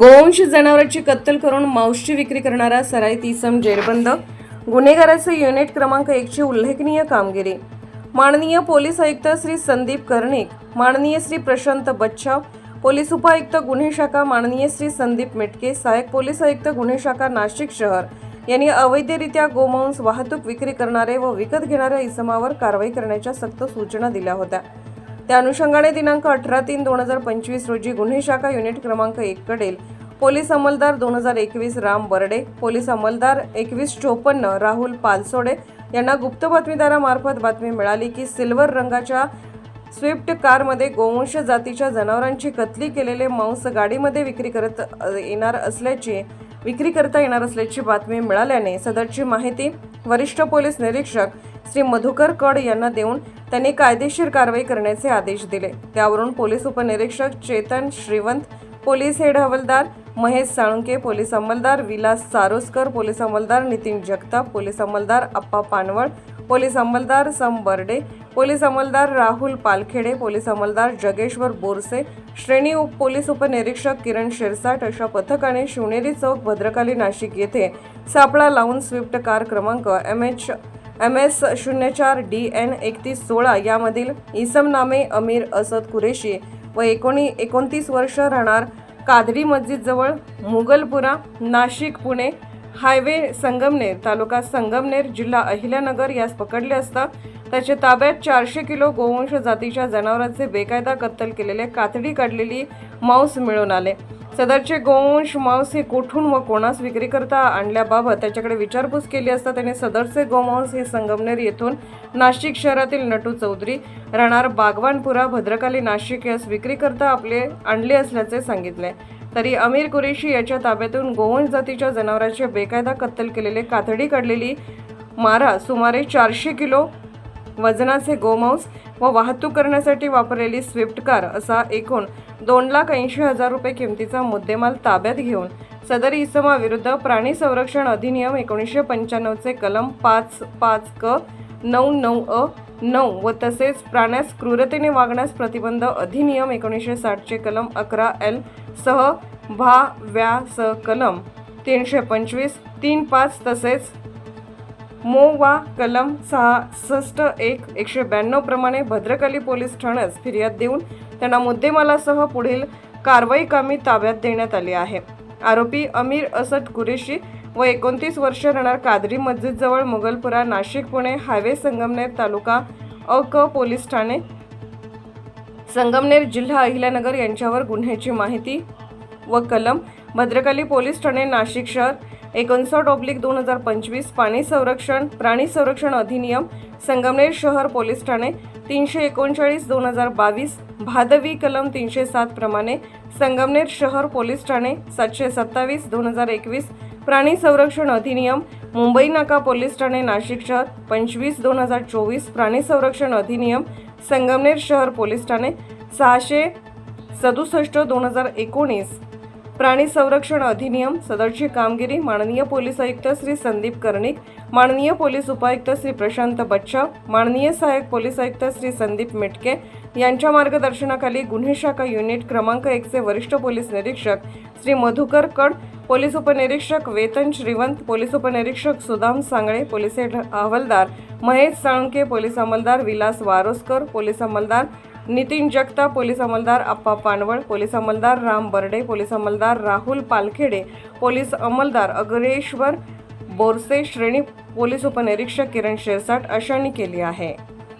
गोवंश जनावरांची कत्तल करून मांसची विक्री करणारा सराईत इसम जेरबंद. गुन्हेगाराचे युनिट क्रमांक एकची उल्लेखनीय कामगिरी. माननीय पोलीस आयुक्त श्री संदीप कर्णिक माननीय श्री प्रशांत बच्छाव पोलीस उपायुक्त गुन्हे शाखा माननीय श्री संदीप मेटके सहाय्यक पोलीस आयुक्त गुन्हे शाखा नाशिक शहर. यांनी अवैधरित्या गोमांस वाहतूक विक्री करणारे व विकत घेणाऱ्या इसमावर कारवाई करण्याच्या सक्त सूचना दिल्या होत्या. त्या अनुषंगाने दिनांक अठरा तीन दोन हजार पंचवीस रोजी गुन्हे शाखा युनिट क्रमांक एक पोलीस अंमलदार दोन हजार एकवीस राम बर्डे पोलीस अंमलदार एकवीस चोपन्न राहुल पालसोडे यांना गुप्त बातमीदारामार्फत बातमी मिळाली की सिल्वर रंगाच्या स्विफ्ट कारमध्ये गोवंश जातीच्या जनावरांची कत्ली केलेले मांस गाडीमध्ये विक्री करत येणार असल्याची विक्री करता येणार असल्याची बातमी मिळाल्याने सदरची माहिती वरिष्ठ पोलीस निरीक्षक श्री मधुकर कड यांना देऊन त्यांनी कायदेशीर कारवाई करण्याचे आदेश दिले. त्यावरून पोलीस उपनिरीक्षक चेतन श्रीवंत पोलीस हेड हवालदार महेश साळुंके पोलीस अंमलदार विलास सारोस्कर पोलीस अंमलदार नितीन जगताप पोलीस अंमलदार अप्पा पानवळ पोलीस अंमलदार सम बर्डे पोलीस अंमलदार राहुल पालखेडे पोलीस अंमलदार जगेश्वर बोरसे श्रेणी उप पोलीस उपनिरीक्षक किरण शिरसाट अशा पथकाने शिवनेरी चौक भद्रकाली नाशिक येथे सापळा लावून स्विफ्ट कार क्रमांक एम एच एम एस शून्य चार डी एन एकतीस सोळा यामधील इसम नामे अमीर असद कुरेशी व एकोणी एकोणतीस वर्ष राहणार कादरी मस्जिदजवळ मुगलपुरा नाशिक पुणे हायवे संगमनेर तालुका संगमनेर जिल्हा अहिल्यानगर यास पकडले असता त्याच्या ताब्यात चारशे किलो गोवंश जातीच्या जनावरांचे बेकायदा कत्तल केलेले कातडी काढलेली मांस मिळून आले. सदरचे गोवंश मांस हे कुठून व कोणास विक्री करता आणल्याबाबत त्याच्याकडे विचारपूस केली असता त्याने सदरचे गोमांस हे संगमनेर येथून नाशिक शहरातील नटू चौधरी राहणार बागवानपुरा भद्रकाली नाशिक यास विक्री करता आपले आणले असल्याचे सांगितले. तरी अमीर कुरेशी याच्या ताब्यातून गोवंश जातीच्या जनावरांचे बेकायदा कत्तल केलेले कातडी काढलेली मारा सुमारे चारशे किलो वजनाचे गोमांस व वाहतूक करण्यासाठी वापरलेली स्विफ्ट कार असा एकूण दोन लाख ऐंशी हजार रुपये किमतीचा मुद्देमाल ताब्यात घेऊन सदर इसमाविरुद्ध प्राणी संरक्षण अधिनियम एकोणीसशे पंच्याण्णवचे कलम पाच पाच क नऊ नऊ अ नऊ व तसेच प्राण्यास क्रूरतेने वागण्यास प्रतिबंध अधिनियम एकोणीसशे साठचे कलम अकरा एल सह भा व्या स कलम तीनशे पंचवीस तीन पाच तसेच मो वा कलम सहासष्ट एक एकशे ब्याण्णव प्रमाणे भद्रकाली पोलीस ठाण्यास फिर्याद देऊन त्यांना मुद्देमालासह पुढील कारवाई कामी ताब्यात देण्यात आली आहे. आरोपी अमीर असद कुरेशी व एकोणतीस वर्ष राहणार कादरी मस्जिदजवळ मुघलपुरा नाशिक पुणे हायवे संगमनेर तालुका अ क पोलीस ठाणे संगमनेर जिल्हा अहिल्यानगर यांच्यावर गुन्ह्याची माहिती व कलम भद्रकाली पोलीस ठाणे नाशिक शहर एकोणसाठ ऑब्लिक दोन हजार पंचवीस पाणी संरक्षण प्राणी संरक्षण अधिनियम संगमनेर शहर पोलीस ठाणे तीनशे एकोणचाळीस दोन हजार बावीस भादवी कलम तीनशे सात प्रमाणे संगमनेर शहर पोलीस ठाणे सातशे सत्तावीस दोन हजार एकवीस प्राणी संरक्षण अधिनियम मुंबई नाका पोलीस ठाणे नाशिक शहर पंचवीस दोन हजार चोवीस प्राणी संरक्षण अधिनियम संगमनेर शहर पोलीस ठाणे सहाशे सदुसष्ट दोन हजार एकोणीस. प्राणी संरक्षण अधिनियम सदरची कामगिरी माननीय पोलीस आयुक्त श्री संदीप कर्णिक माननीय पोलीस उपायुक्त श्री प्रशांत बच्चा माननीय सहाय्यक पोलीस आयुक्त श्री संदीप मेटके यांच्या मार्गदर्शनाखाली गुन्हे शाखा युनिट क्रमांक एकचे वरिष्ठ पोलीस निरीक्षक श्री मधुकर कड पोलीस उपनिरीक्षक वेतन श्रीवंत पोलीस उपनिरीक्षक सुदाम सांगळे पोलीस हेड हवालदार महेश साळुंके पोलीस अंमलदार विलास वारोस्कर पोलीस अंमलदार नितीन जगताप पोलीस अंमलदार अप्पा पानवळ पोलीस अंमलदार राम बर्डे पोलीस अंमलदार राहुल पालखेडे पोलीस अंमलदार अग्रेश्वर बोरसे श्रेणी पोलीस उपनिरीक्षक किरण शिरसाट अशांनी केली आहे.